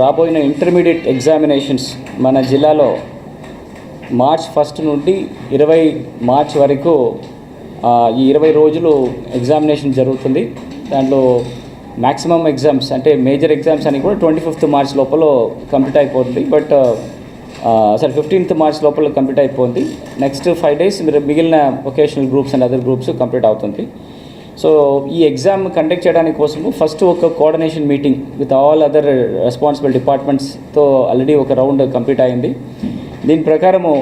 రాబోయిన intermediate examinations మన జిల్లాలో March first నుండి ఇరవై మార్చ్ వరకు ఈ ఇరవై రోజులు ఎగ్జామినేషన్ జరుగుతుంది. దాంట్లో మ్యాక్సిమం ఎగ్జామ్స్ అంటే మేజర్ ఎగ్జామ్స్ అని కూడా ట్వంటీ ఫిఫ్త్ మార్చ్ లోపల కంప్లీట్ అయిపోతుంది. బట్ సరే ఫిఫ్టీన్త్ మార్చ్ లోపల కంప్లీట్ అయిపోతుంది. నెక్స్ట్ ఫైవ్ డేస్ మీరు మిగిలిన vocational groups and other groups complete అవుతుంది. సో ఈ ఎగ్జామ్ కండక్ట్ చేయడానికి కోసము ఫస్ట్ ఒక coordination meeting with all other responsible డిపార్ట్మెంట్స్తో already ఒక రౌండ్ కంప్లీట్ అయింది. దీని ప్రకారము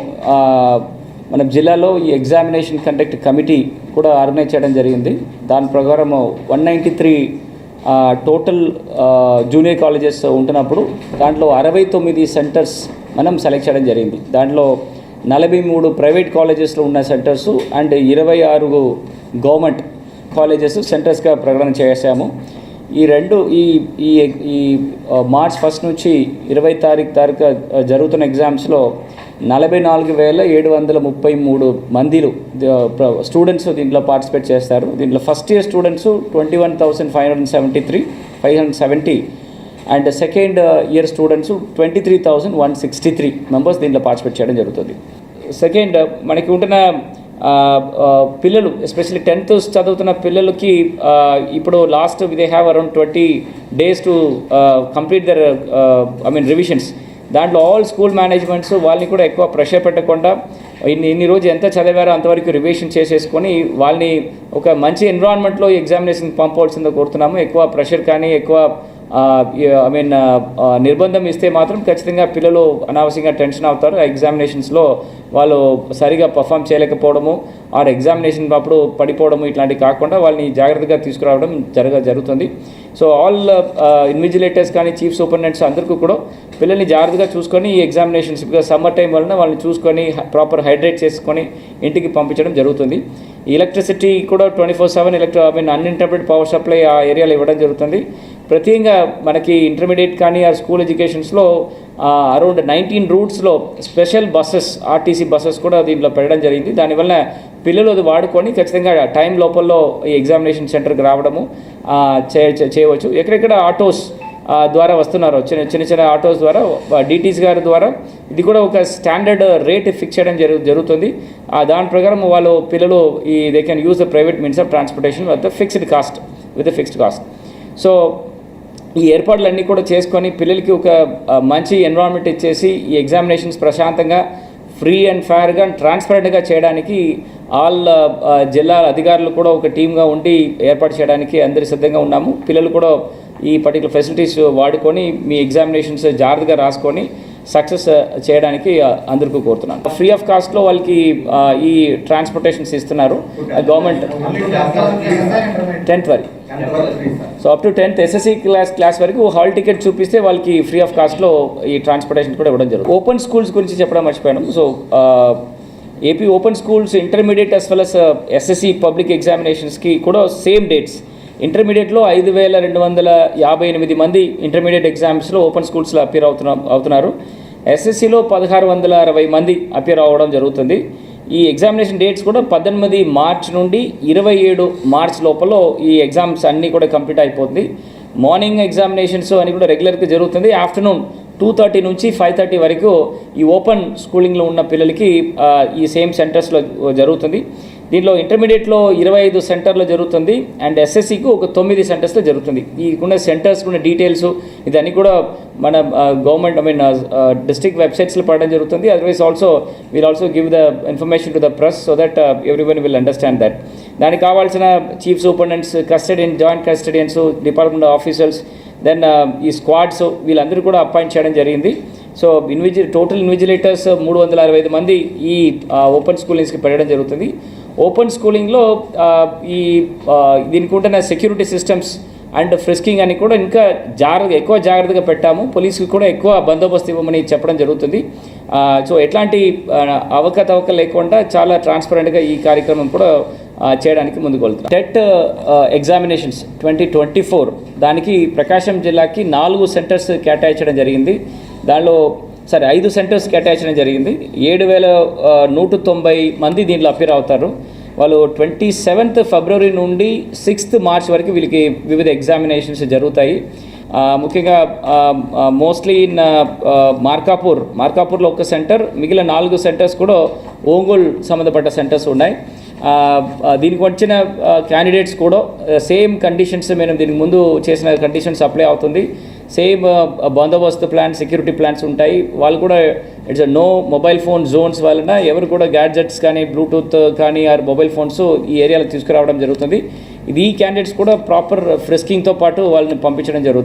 మన జిల్లాలో ఈ ఎగ్జామినేషన్ కండక్ట్ కమిటీ కూడా ఆర్గనైజ్ చేయడం జరిగింది. దాని ప్రకారము one ninety three total junior colleges ఉంటున్నప్పుడు దాంట్లో అరవై తొమ్మిది సెంటర్స్ మనం సెలెక్ట్ చేయడం జరిగింది. దాంట్లో నలభై మూడు ప్రైవేట్ కాలేజెస్లో ఉన్న సెంటర్స్ అండ్ ఇరవై ఆరు గవర్నమెంట్ కాలేజెస్ సెంటర్స్గా ప్రకటన చేశాము. ఈ రెండు ఈ ఈ ఈ మార్చ్ ఫస్ట్ నుంచి ఇరవై తారీఖు తారీఖు జరుగుతున్న ఎగ్జామ్స్లో నలభై నాలుగు వేల ఏడు వందల ముప్పై మూడు మందిలు స్టూడెంట్స్ దీంట్లో పార్టిసిపేట్ చేస్తారు. దీంట్లో first year students twenty one thousand five hundred seventy three five hundred seventy and second year students twenty three thousand one sixty three members దీంట్లో పార్టిసిపేట్ చేయడం జరుగుతుంది. సెకండ్ మనకి ఉంటున్న పిల్లలు ఎస్పెషల్లీ టెన్త్ చదువుతున్న పిల్లలకి ఇప్పుడు last they have around twenty days to complete their I mean revisions దాంట్లో ఆల్ స్కూల్ మేనేజ్మెంట్స్ వాళ్ళని కూడా ఎక్కువ ప్రెషర్ పెట్టకుండా ఇన్ని ఇన్ని రోజు ఎంత చదివారో అంతవరకు రివిజన్ చేసేసుకొని వాళ్ళని ఒక మంచి ఎన్విరాన్మెంట్లో ఎగ్జామినేషన్ పంపవలసిందో కోరుతున్నాము. ఎక్కువ ప్రెషర్ కానీ ఎక్కువ ఐ మీన్ నిర్బంధం ఇస్తే మాత్రం ఖచ్చితంగా పిల్లలు అనవసరంగా టెన్షన్ అవుతారు. ఆ ఎగ్జామినేషన్స్లో వాళ్ళు సరిగా పర్ఫామ్ చేయలేకపోవడము ఆ ఎగ్జామినేషన్ అప్పుడు పడిపోవడము ఇట్లాంటివి కాకుండా వాళ్ళని జాగ్రత్తగా తీసుకురావడం జరగ జరుగుతుంది. సో ఆల్ ఇన్విజిలేటర్స్ కానీ చీఫ్ సూపరింటెండెంట్స్ అందరికీ కూడా పిల్లల్ని జాగ్రత్తగా చూసుకొని ఈ ఎగ్జామినేషన్స్ బికాస్ సమ్మర్ టైం వలన వాళ్ళని చూసుకొని ప్రాపర్ హైడ్రేట్ చేసుకొని ఇంటికి పంపించడం జరుగుతుంది. ఎలక్ట్రిసిటీ కూడా twenty four seven electro I mean uninterrupted power supply ఆ ఏరియాలో ఇవ్వడం జరుగుతుంది. ప్రత్యేకంగా మనకి ఇంటర్మీడియట్ కానీ ఆ స్కూల్ ఎడ్యుకేషన్స్లో అరౌండ్ నైన్టీన్ రూట్స్లో స్పెషల్ బస్సెస్ ఆర్టీసీ బస్సెస్ కూడా దీంట్లో పెట్టడం జరిగింది. దానివల్ల పిల్లలు అది వాడుకొని ఖచ్చితంగా టైం లోపల్లో ఈ ఎగ్జామినేషన్ సెంటర్కి రావడము చేయవచ్చు. ఎక్కడెక్కడ ఆటోస్ ద్వారా వస్తున్నారు. చిన్న చిన్న చిన్న ఆటోస్ ద్వారా డిటీస్ గారి ద్వారా. ఇది కూడా ఒక స్టాండర్డ్ రేట్ ఫిక్స్ చేయడం జరుగు జరుగుతుంది. దాని ప్రకారం వాళ్ళు పిల్లలు ఈ they can use the private means of transportation with fixed cost with fixed cost so ఈ ఏర్పాట్లన్నీ కూడా చేసుకొని పిల్లలకి ఒక మంచి ఎన్విరాన్మెంట్ ఇచ్చేసి ఈ ఎగ్జామినేషన్స్ ప్రశాంతంగా ఫ్రీ అండ్ ఫేర్గా ట్రాన్స్పరెంట్గా చేయడానికి ఆల్ జిల్లా అధికారులు కూడా ఒక టీమ్గా ఉండి ఏర్పాటు చేయడానికి అందరి సిద్ధంగా ఉన్నాము. పిల్లలు కూడా ఈ పర్టికులర్ ఫెసిలిటీస్ వాడుకొని మీ ఎగ్జామినేషన్స్ జాగ్రత్తగా రాసుకొని సక్సెస్ చేయడానికి అందరికీ కోరుతున్నాను. ఫ్రీ ఆఫ్ కాస్ట్లో వాళ్ళకి ఈ ట్రాన్స్పోర్టేషన్స్ ఇస్తున్నారు. గవర్నమెంట్ టెన్త్ వరకు. So up to tenth SSC class class వరకు హాల్ టికెట్ చూపిస్తే వాళ్ళకి ఫ్రీ ఆఫ్ కాస్ట్లో ఈ ట్రాన్స్పోర్టేషన్ కూడా ఇవ్వడం జరుగుతుంది. ఓపెన్ స్కూల్స్ గురించి చెప్పడం మర్చిపోయాను. So AP open schools intermediate as well as SSC public ఎగ్జామినేషన్స్కి కూడా సేమ్ డేట్స్ ఇంటర్మీడియట్లో ఐదు వేల రెండు వందల యాభై ఎనిమిది మంది ఇంటర్మీడియట్ ఎగ్జామ్స్లో ఓపెన్ స్కూల్స్లో అపీర్ అవుతున్నా అవుతున్నారు. ఎస్ఎస్సిలో పదహారు వందల అరవై మంది అపీర్ అవ్వడం జరుగుతుంది. ఈ ఎగ్జామినేషన్ డేట్స్ కూడా పద్దెనిమిది మార్చ్ నుండి ఇరవై ఏడు మార్చ్ లోపల ఈ ఎగ్జామ్స్ అన్నీ కూడా కంప్లీట్ అయిపోతుంది. మార్నింగ్ ఎగ్జామినేషన్స్ అని కూడా రెగ్యులర్గా జరుగుతుంది. ఆఫ్టర్నూన్ టూ థర్టీ నుంచి ఫైవ్ థర్టీ వరకు ఈ ఓపెన్ స్కూలింగ్లో ఉన్న పిల్లలకి ఈ సేమ్ సెంటర్స్లో జరుగుతుంది. దీంట్లో ఇంటర్మీడియట్లో ఇరవై ఐదు సెంటర్లో జరుగుతుంది అండ్ ఎస్ఎస్సికి ఒక తొమ్మిది సెంటర్స్లో జరుగుతుంది. ఈ ఉన్న సెంటర్స్ ఉన్న డీటెయిల్స్ ఇదన్నీ కూడా మన గవర్నమెంట్ ఐ మీన్ డిస్ట్రిక్ట్ వెబ్సైట్స్లో పడడం జరుగుతుంది. Otherwise also will also give the information to the press so that every one will understand that దానికి కావాల్సిన chief superintendents custodian joint custodians department officers then ఈ స్క్వాడ్స్ వీళ్ళందరూ కూడా అపాయింట్ చేయడం జరిగింది. సో ఇన్విజి టోటల్ ఇన్విజిలేటర్స్ మూడు వందల అరవై ఐదు మంది ఈ ఓపెన్ స్కూలింగ్స్కి పెట్టడం జరుగుతుంది. ఓపెన్ స్కూలింగ్లో ఈ దీనికి ఉంటున్న సెక్యూరిటీ సిస్టమ్స్ అండ్ ఫ్రిస్కింగ్ అని కూడా ఇంకా జాగ్రత్త ఎక్కువ జాగ్రత్తగా పెట్టాము. పోలీసుకి కూడా ఎక్కువ బందోబస్తు ఇవ్వమని చెప్పడం జరుగుతుంది. సో ఎట్లాంటి అవకతవక లేకుండా చాలా ట్రాన్స్పరెంట్గా ఈ కార్యక్రమం కూడా చేయడానికి ముందుకు వెళ్తున్నాం. TET examinations twenty twenty four. దానికి ప్రకాశం జిల్లాకి నాలుగు సెంటర్స్ కేటాయించడం జరిగింది. దానిలో సరే ఐదు సెంటర్స్ కేటాయించడం జరిగింది. ఏడు వేల నూట తొంభై మంది దీంట్లో అపీర్ అవుతారు. వాళ్ళు ట్వంటీ సెవెంత్ ఫిబ్రవరి నుండి సిక్స్త్ మార్చ్ వరకు వీళ్ళకి వివిధ ఎగ్జామినేషన్స్ జరుగుతాయి. ముఖ్యంగా మోస్ట్లీ ఇన్ మార్కాపూర్ మార్కాపూర్లో ఒక సెంటర్ మిగిలిన నాలుగు సెంటర్స్ కూడా ఒంగోలు సంబంధపడ్డ సెంటర్స్ ఉన్నాయి. దీనికి వచ్చిన క్యాండిడేట్స్ కూడా సేమ్ కండిషన్స్ మేము దీనికి ముందు చేసిన కండిషన్స్ అప్లై అవుతుంది. సేమ్ బందోబస్తు ప్లాన్ సెక్యూరిటీ ప్లాన్స్ ఉంటాయి. వాళ్ళు కూడా it's no mobile phone zones వలన ఎవరు కూడా గ్యాడ్జెట్స్ కానీ బ్లూటూత్ కానీ ఆర్ మొబైల్ ఫోన్స్ ఈ ఏరియాలో తీసుకురావడం జరుగుతుంది. ఇది ఈ క్యాండిడేట్స్ కూడా ప్రాపర్ ఫ్రెస్కింగ్తో పాటు వాళ్ళని పంపించడం జరుగుతుంది.